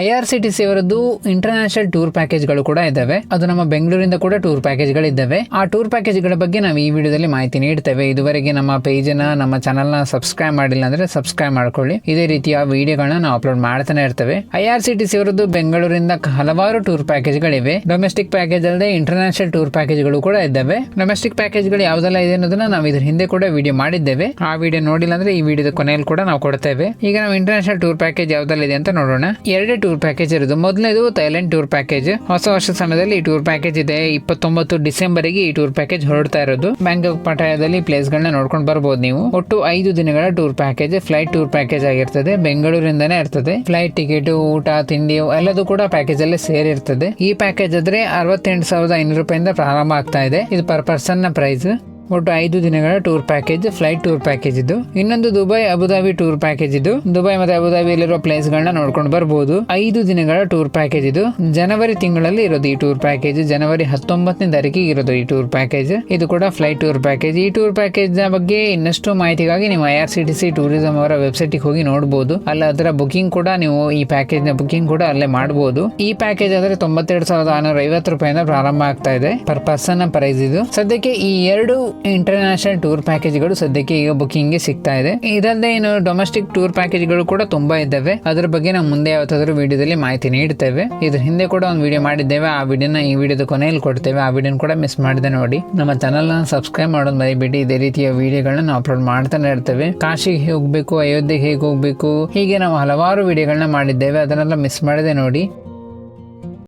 I R C T C ಅವರದ್ದು international tour ಪ್ಯಾಕೇಜ್ಗಳು ಕೂಡ ಇದ್ದಾವೆ. ಅದು ನಮ್ಮ ಬೆಂಗಳೂರಿಂದ ಕೂಡ ಟೂರ್ ಪ್ಯಾಕೇಜ್ಗಳು ಇದ್ದಾವೆ ಆ ಟೂರ್ ಪ್ಯಾಕೇಜ್ಗಳ ಬಗ್ಗೆ ನಾವು ಈ ವಿಡಿಯೋದಲ್ಲಿ ಮಾಹಿತಿ ನೀಡ್ತೇವೆ. ಇದುವರೆಗೆ ನಮ್ಮ ಪೇಜನ್ನ ನಮ್ಮ ಚಾನಲ್ನ ಸಬ್ಸ್ಕ್ರೈಬ್ ಮಾಡಿಲ್ಲ ಅಂದ್ರೆ ಸಬ್ಸ್ಕ್ರೈಬ್ ಮಾಡ್ಕೊಳ್ಳಿ. ಇದೇ ರೀತಿಯ ವಿಡಿಯೋಗಳನ್ನ ನಾವು ಅಪ್ಲೋಡ್ ಮಾಡ್ತಾನೆ ಇರ್ತೇವೆ. I R C T C ಅವರದ್ದು ಬೆಂಗಳೂರಿಂದ ಹಲವಾರು ಟೂರ್ ಪ್ಯಾಕೇಜ್ ಗಳಿವೆ ಡೊಮೆಸ್ಟಿಕ್ ಪ್ಯಾಕೇಜ್ ಅಲ್ಲದೆ ಇಂಟರ್ನ್ಯಾಷನಲ್ ಟೂರ್ ಪ್ಯಾಕೇಜ್ಗಳು ಕೂಡ ಇದ್ದಾವೆ. ಡೊಮೆಸ್ಟಿಕ್ ಪ್ಯಾಕೇಜ್ಗಳು ಯಾವ್ದೆಲ್ಲ ಇದೆ ಅನ್ನೋದನ್ನ ನಾವು ಇದ್ರ ಹಿಂದೆ ಕೂಡ ವಿಡಿಯೋ ಮಾಡಿದ್ದೇವೆ. ಆ ವಿಡಿಯೋ ನೋಡಿಲ್ಲ ಅಂದ್ರೆ ಈ ವಿಡಿಯೋದ ಕೊನೆಯಲ್ಲಿ ಕೂಡ ನಾವು ಕೊಡ್ತೇವೆ. ಈಗ ನಾವು ಇಂಟರ್ನ್ಯಾಷನಲ್ ಟೂರ್ ಪ್ಯಾಕೇಜ್ ಯಾವ್ದೆಲ್ಲ ಇದೆ ಅಂತ ನೋಡೋಣ. ಎರಡೇ ಪ್ಯಾಕೇಜ್ ಇರೋದು. ಮೊದಲನೇದು ಥೈಲ್ಯಾಂಡ್ ಟೂರ್ ಪ್ಯಾಕೇಜ್ ಹೊಸ ವರ್ಷ ಸಮಯದಲ್ಲಿ ಈ ಟೂರ್ ಪ್ಯಾಕೇಜ್ ಇದೆ. ಇಪ್ಪತ್ತೊಂಬತ್ತು ಡಿಸೆಂಬರ್ಗೆ ಈ ಟೂರ್ ಪ್ಯಾಕೇಜ್ ಹೊರಡ್ತಾ ಇರೋದು. ಬ್ಯಾಂಕಾಕ್ ಪಟಾಯದಲ್ಲಿ ಪ್ಲೇಸ್ ಗಳನ್ನ ನೋಡ್ಕೊಂಡು ಬರ್ಬೋದು ನೀವು. ಒಟ್ಟು ಐದು ದಿನಗಳ tour package flight tour package ಆಗಿರ್ತದೆ. ಬೆಂಗಳೂರಿಂದನೇ ಇರ್ತದೆ. ಫ್ಲೈಟ್ ಟಿಕೆಟ್ ಊಟ, ತಿಂಡಿ ಎಲ್ಲದೂ ಕೂಡ ಪ್ಯಾಕೇಜ್ ಅಲ್ಲೇ ಸೇರಿರ್ತದೆ. ಈ ಪ್ಯಾಕೇಜ್ ಆದ್ರೆ ಅರವತ್ತೆಂಟು ಸಾವಿರದ ಐನೂರು ರೂಪಾಯಿಂದ ಪ್ರಾರಂಭ ಆಗ್ತಾ ಇದೆ. ಇದು ಪರ್ ಪರ್ಸನ್ನ ಪ್ರೈಸ್ ಒಟ್ಟು ಐದು ದಿನಗಳ tour package flight tour package ಇದು. ಇನ್ನೊಂದು Dubai, Abu Dhabi tour package ಇದು. ದುಬೈ ಮತ್ತೆ ಅಬುದಾಬಿಯಲ್ಲಿರುವ ಪ್ಲೇಸ್ ಗಳನ್ನ ನೋಡ್ಕೊಂಡು ಬರ್ಬೋದು. ಐದು ದಿನಗಳ ಟೂರ್ ಪ್ಯಾಕೇಜ್ ಇದು. ಜನವರಿ ತಿಂಗಳಲ್ಲಿ ಇರೋದು ಈ ಟೂರ್ ಪ್ಯಾಕೇಜ್ ಜನವರಿ ಹತ್ತೊಂಬತ್ತನೇ ತಾರೀಕಿಗೆ ಇರೋದು ಈ ಟೂರ್ ಪ್ಯಾಕೇಜ್ ಇದು ಕೂಡ ಫ್ಲೈಟ್ ಟೂರ್ ಪ್ಯಾಕೇಜ್ ಈ ಟೂರ್ ಪ್ಯಾಕೇಜ್ನ ಬಗ್ಗೆ ಇನ್ನಷ್ಟು ಮಾಹಿತಿಗಾಗಿ ನೀವು I R C T C tourism ಅವರ ವೆಬ್ಸೈಟ್ ಹೋಗಿ ನೋಡಬಹುದು ಅಲ್ಲ, ಅದರ ಬುಕಿಂಗ್ ಕೂಡ ನೀವು ಈ ಪ್ಯಾಕೇಜ್ನ ಬುಕಿಂಗ್ ಕೂಡ ಅಲ್ಲೇ ಮಾಡಬಹುದು ಈ ಪ್ಯಾಕೇಜ್ ಆದ್ರೆ ತೊಂಬತ್ತೆರಡು ಸಾವಿರದ ಐವತ್ತು ರೂಪಾಯಿಂದ ಪ್ರಾರಂಭ ಆಗ್ತಾ ಇದೆ. ಪರ್ ಪರ್ಸನ್ ಪ್ರೈಸ್ ಇದು. ಸದ್ಯಕ್ಕೆ ಈ ಎರಡು ಇಂಟರ್ನ್ಯಾಷನಲ್ ಟೂರ್ ಪ್ಯಾಕೇಜ್ಗಳು ಸದ್ಯಕ್ಕೆ ಈಗ ಬುಕಿಂಗ್ಗೆ ಸಿಗ್ತಾ ಇದೆ. ಇದಲ್ಲದೆ ಇನ್ನು ಡೊಮೆಸ್ಟಿಕ್ ಟೂರ್ ಪ್ಯಾಕೇಜ್ಗಳು ಕೂಡ ತುಂಬಾ ಇದ್ದಾವೆ. ಅದರ ಬಗ್ಗೆ ನಾವು ಮುಂದೆ ಯಾವತ್ತಾದ್ರೂ ವಿಡಿಯೋದಲ್ಲಿ ಮಾಹಿತಿ ನೀಡ್ತೇವೆ. ಇದ್ರ ಹಿಂದೆ ಕೂಡ ಒಂದು ವಿಡಿಯೋ ಮಾಡಿದ್ದೇವೆ. ಆ ವಿಡಿಯೋನ ಈ ವಿಡಿಯೋದ ಕೊನೆಯಲ್ಲಿ ಕೊಡ್ತೇವೆ. ಆ ವಿಡಿಯೋನ ಕೂಡ ಮಿಸ್ ಮಾಡಿದೆ ನೋಡಿ. ನಮ್ಮ ಚಾನಲ್ನ ಸಬ್ಸ್ಕ್ರೈಬ್ ಮಾಡೋದು ಮರಿಬೇಡಿ. ಇದೇ ರೀತಿಯ ವಿಡಿಯೋಗಳನ್ನ ನಾವು ಅಪ್ಲೋಡ್ ಮಾಡ್ತಾನೆ ಇರ್ತೇವೆ. ಕಾಶಿಗೆ ಹೇಗೆ ಹೋಗ್ಬೇಕು, ಅಯೋಧ್ಯೆಗೆ ಹೇಗೆ ಹೋಗ್ಬೇಕು, ಹೀಗೆ ನಾವು ಹಲವಾರು ವಿಡಿಯೋಗಳನ್ನ ಮಾಡಿದ್ದೇವೆ. ಅದನ್ನೆಲ್ಲ ಮಿಸ್ ಮಾಡದೆ ನೋಡಿ.